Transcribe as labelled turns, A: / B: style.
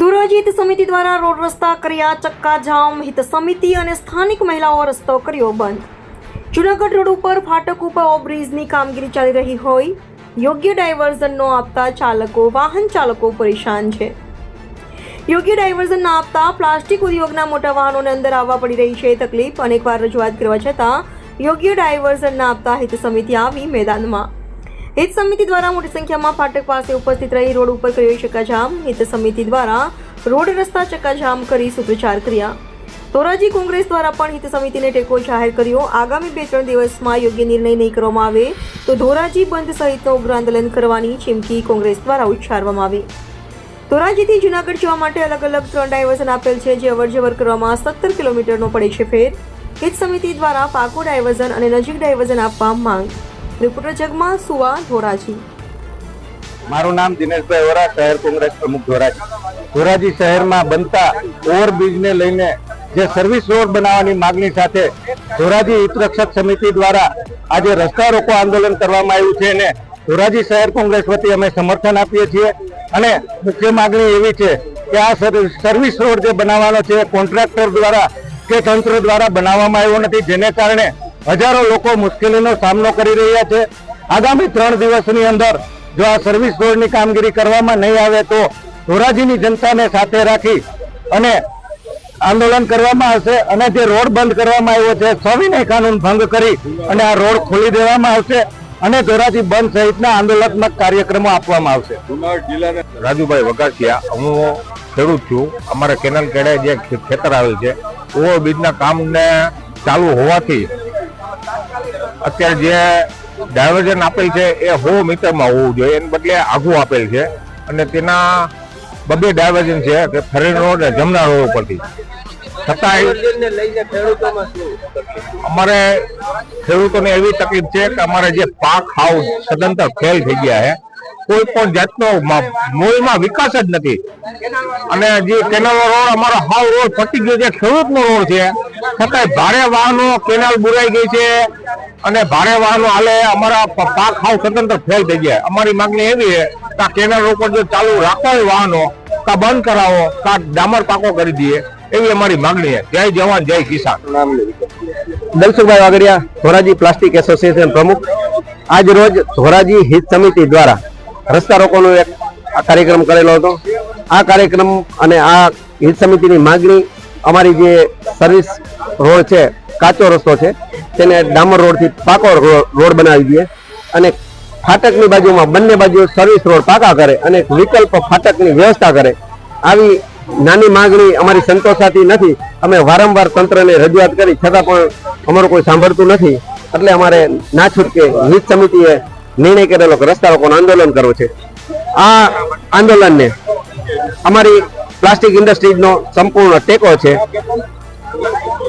A: ધોરાજી હિત સમિતિ દ્વારા રોડ રસ્તા કર્યા ચક્કાજામ હિત સમિતિ અને સ્થાનિક મહિલાઓ રસ્તો કર્યો બંધ. જુનાગઢ રોડ ઉપર ફાટક ઉપર ઓવરબ્રિજની કામગીરી ચાલી રહી હોય, યોગ્ય ડાયવર્ઝન આપતા ચાલકો, વાહન ચાલકો પરેશાન છે. યોગ્ય ડાયવર્ઝન ના આપતા પ્લાસ્ટિક ઉદ્યોગના મોટા વાહનોને અંદર આવવા પડી રહી છે તકલીફ. અનેકવાર રજૂઆત કરવા છતાં, યોગ્ય ડાયવર્ઝન ના આપતા હિત સમિતિ આવી મેદાનમાં. હિત સમિતિ દ્વારા મોટી સંખ્યામાં ફાટક પાસે ઉપસ્થિત રહી રોડ ઉપર કર્યો ચક્કાજામ. હિત સમિતિ દ્વારા રોડ રસ્તા ચક્કાજામ કરી સૂત્રોચ્ચાર કર્યા. ધોરાજી કોંગ્રેસ દ્વારા પણ હિત સમિતિને ટેકો જાહેર કર્યો. આગામી બે ત્રણ દિવસમાં યોગ્ય નિર્ણય નહીં કરવામાં આવે તો ધોરાજી બંધ સહિતનો ઉગ્ર આંદોલન કરવાની ચીમકી કોંગ્રેસ દ્વારા ઉચ્ચારવામાં આવી. ધોરાજીથી જુનાગઢ જવા માટે અલગ અલગ ત્રણ ડાયવર્ઝન આપેલ છે જે અવરજવર કરવામાં સત્તર કિલોમીટરનો પડે છે ફેર. હિત સમિતિ દ્વારા પાકો ડાયવર્ઝન અને નજીક ડાયવર્ઝન આપવા માંગ. રિપોર્ટર જગમાં સુવા, ધોરાજી.
B: મારું નામ દિનેશભાઈ ઓરા શહેર કોંગ્રેસ પ્રમુખ ધોરાજી. ધોરાજી શહેરમાં બનતા ઓવરબ્રિજને લઈને જે સર્વિસ રોડ બનાવવાની માગણી સાથે ધોરાજી હિતરક્ષક સમિતિ દ્વારા આજે રસ્તા રોકો આંદોલન કરવામાં આવ્યું છે અને ધોરાજી શહેર કોંગ્રેસ વતી અમે સમર્થન આપીએ છીએ. અને મુખ્ય માગણી એવી છે કે આ સર્વિસ રોડ જે બનાવવાનો છે કોન્ટ્રાક્ટર દ્વારા કે તંત્ર દ્વારા બનાવવામાં આવ્યો નથી. જેને કારણે હજારો લોકો મુશ્કેલીનો સામનો કરી રહ્યા છે. આગામી ત્રણ દિવસની અંદર જો આ સર્વિસ રોડની કામગીરી કરવામાં નહીં આવે તો ધોરાજીની જનતાને સાથે રાખી અને આંદોલન કરવામાં આવશે અને જે રોડ બંધ કરવામાં આવ્યો છે, સવિનય કાનૂન ભંગ કરી અને આ રોડ ખોલી દેવામાં આવશે અને ધોરાજી બંધ સહિતના આંદોલનાત્મક કાર્યક્રમો આપવામાં આવશે.
C: રાજુભાઈ વગાસિયા હું ખેડૂત છું. અમારે કેનલ કેડે જે ખેતર આવેલ છે ઓવરબ્રિજના કામને ચાલુ હોવાથી અત્યારે જે ડાયવર્ઝન આપેલ છે એ હો મીટરમાં હોવું જોઈએ. એને બદલે આઘું આપેલ છે. અને તેના બબે ડાયવર્ઝન છે કે ફરેન રોડ અને જમના રોડ ઉપરથી. છતાંય અમારે ખેડૂતોને એવી તકલીફ છે કે અમારે જે પાક હાઉસ સદંતર ફેલ થઈ ગયા છે. કોઈ પણ જાતનો મૂળમાં વિકાસ જ નથી. અને જે કેનાલ રોડ અમારો હાવ રોડ પટી ગયો છે, ખેડૂતનો રોડ છે. છતાંય ભારે વાહનો કેનાલ બુરાઈ ગઈ છે. અને ભારે વાહનો હાલે અમારા પાક હાવ સ્વતંત્ર ફેલ થઈ ગયા. અમારી માંગણી એવી છે કે કેનાલ રોડ પર જો ચાલુ હોય વાહનો કા બંધ કરાવો કા ડામર પાકો કરી દઈએ. એવી અમારી માંગણી છે. જય જવાન, જય કિસાન.
B: દલસુખભાઈ વાગડિયા, ધોરાજી પ્લાસ્ટિક એસોસિએશન પ્રમુખ. આજ રોજ ધોરાજી હિત સમિતિ દ્વારા રસ્તા રોકોનો એક કાર્યક્રમ કરેલો હતો. આ કાર્યક્રમ અને આ હિત સમિતિની માગણી અમારી જે સર્વિસ રોડ છે, કાચો રસ્તો છે, તેને ડામર રોડથી પાકો રોડ બનાવી દઈએ અને ફાટકની બાજુમાં બંને બાજુ સર્વિસ રોડ પાકા કરે અને વિકલ્પ ફાટકની વ્યવસ્થા કરે. આવી નાની માગણી અમારી સંતોષાતી નથી. અમે વારંવાર તંત્રને રજૂઆત કરી, છતાં પણ અમારું કોઈ સાંભળતું નથી. એટલે અમારે ના છૂટકે હિત સમિતિએ નિર્ણય કરેલો કે રસ્તા લોકોનું આંદોલન કરવું છે. આ આંદોલનને અમારી પ્લાસ્ટિક ઇન્ડસ્ટ્રીઝનો સંપૂર્ણ ટેકો છે.